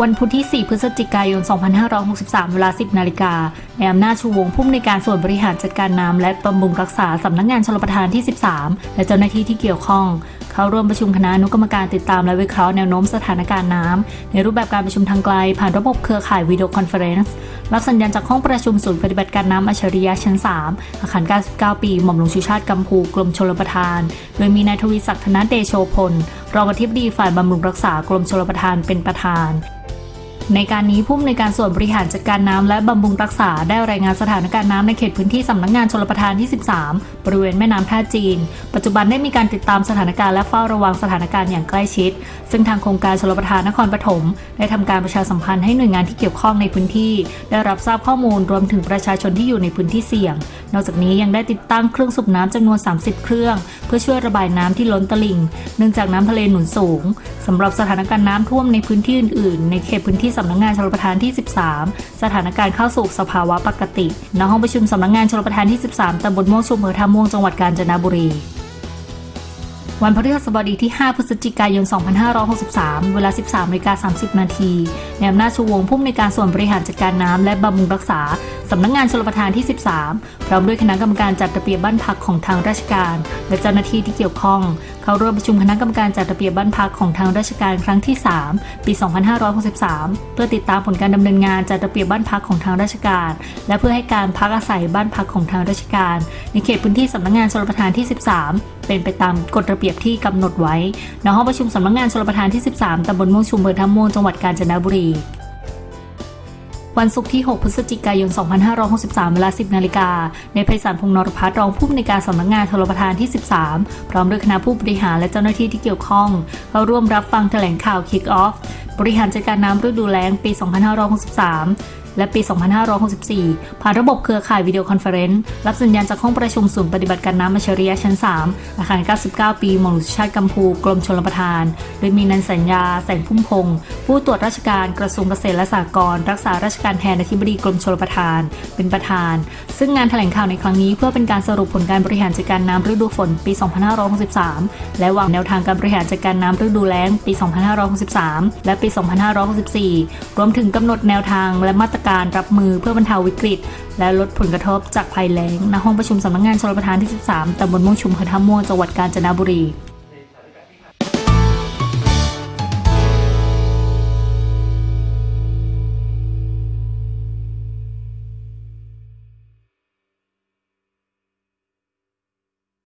วันพุธที่ 4 พฤศจิกายน 2563 เวลา 10 นาฬิกา ในอำนาจชูวงผู้อำนวยการส่วนบริหารจัดการน้ำและบำรุงรักษาสำนักงานชลประทานที่ 13 และเจ้าหน้าที่ที่เกี่ยวข้อง เข้าร่วมประชุมคณะอนุกรรมการติดตามและวิเคราะห์แนวโน้มสถานการณ์น้ำในรูปแบบการประชุมทางไกล ผ่านระบบเครือข่ายวิดีโอคอนเฟอเรนซ์รับสัญญาณจากห้องประชุมศูนย์ปฏิบัติการน้ำอัจฉริยะชั้น 3 อาคาร 99 ปี หม่อมหลวงชูชาติกัมพูกรมชลประทาน โดยมีนายทวีศักดิ์ธนเดโชพล รองอธิบดีฝ่ายบำรุงรักษากรมชลประทานเป็นประธาน ในการนี้ผู้อำนวยการส่วนบริหารจัดการน้ำและบำรุงรักษาได้รายงานสถานการณ์น้ำในเขตพื้นที่สำนักงานชลประทานที่ 13 บริเวณแม่น้ำท่าจีน ปัจจุบันได้มีการติดตามสถานการณ์และเฝ้าระวังสถานการณ์อย่างใกล้ชิด ซึ่งทางโครงการชลประทานนครปฐมได้ทำการประชาสัมพันธ์ให้หน่วยงานที่เกี่ยวข้องในพื้นที่ ได้รับทราบข้อมูลรวมถึงประชาชนที่อยู่ในพื้นที่เสี่ยง นอกจากนี้ยังได้ติดตั้งเครื่องสูบน้ำจำนวน 30 เครื่อง เพื่อช่วยระบายน้ำที่ล้นตลิ่ง เนื่องจากน้ำทะเลหนุนสูงสำหรับสถานการณ์น้ำท่วมในพื้นที่อื่นๆ ในเขตพื้นที่สำนักงานชลประทานที่ 13 สถานการณ์เข้าสู่สภาวะปกติ ณ ห้องประชุมสำนักงานชลประทานที่ 13ตำบลม่วงชุมอำเภอท่าม่วงจังหวัดกาญจนบุรี วันพฤหัสบดีที่ 5 พฤศจิกายน 2563 เวลา 13นา30 นาทีในอำนาจชูวงผู้อำนวยการส่วนบริหารจัดการน้ำและบำรุงรักษา สำนักงานชลประทานที่ 13 พร้อมด้วยคณะกรรมการจัดระเบียบบ้านพักของทางราชการ และเจ้าหน้าที่ที่เกี่ยวข้อง เข้าร่วมประชุมคณะกรรมการจัดระเบียบบ้านพักของทางราชการครั้งที่ 3 ปี 2563 เพื่อติดตามผลการดำเนินงานจัดระเบียบบ้านพักของทางราชการ และเพื่อให้การพักอาศัยบ้านพักของทางราชการ ในเขตพื้นที่สำนักงานชลประทานที่ 13 เป็นไปตามกฎระเบียบที่กำหนดไว้ณห้องประชุมสำนักงานชลประทานที่ 13ตำบลม่วงชุมอำเภอท่าม่วงจังหวัดกาญจนบุรีวันศุกร์ที่ 6 พฤศจิกายน 2563 เวลา 10 นาฬิกา ในไพศาลพงษ์นรพัฒน์รองผู้อำนวยการสำนักงานชลประทานที่ 13 พร้อมด้วยคณะผู้บริหารและเจ้าหน้าที่ที่เกี่ยวข้อง เข้าร่วมรับฟังแถลงข่าว Kick Off บริหารจัดการน้ำฤดูแล้งปี 2563 และปี 2564 ผ่านระบบเครือข่ายวิดีโอคอนเฟอเรนซ์รับสัญญาณจากห้องประชุมศูนย์ปฏิบัติการน้ำอัจฉริยะชั้น 3 อาคาร 99 ปีมอมหลวงชาติกัมพูกรมชลประทาน โดยมีนันสัญญา แสงพุ่มพงศ์ผู้ตรวจราชการกระทรวงเกษตรและสหกรณ์รักษาราชการแทนอธิบดีกรมชลประทาน เป็นประธาน ซึ่งงานแถลงข่าวในครั้งนี้เพื่อเป็นการสรุปผลการบริหารจัดการน้ำฤดูฝนปี 2563 และวางแนวทางการบริหารจัดการน้ำฤดูแล้งปี 2563 และปี 2564 รวมถึงกำหนดแนวทางและมาตรการรับมือเพื่อบรรเทาวิกฤต และลดผลกระทบจากภัยแล้งณห้องประชุมสำนักงานชลประทานที่ 13ตำบลม่วงชุมอำเภอท่าม่วงจังหวัดกาญจนบุรี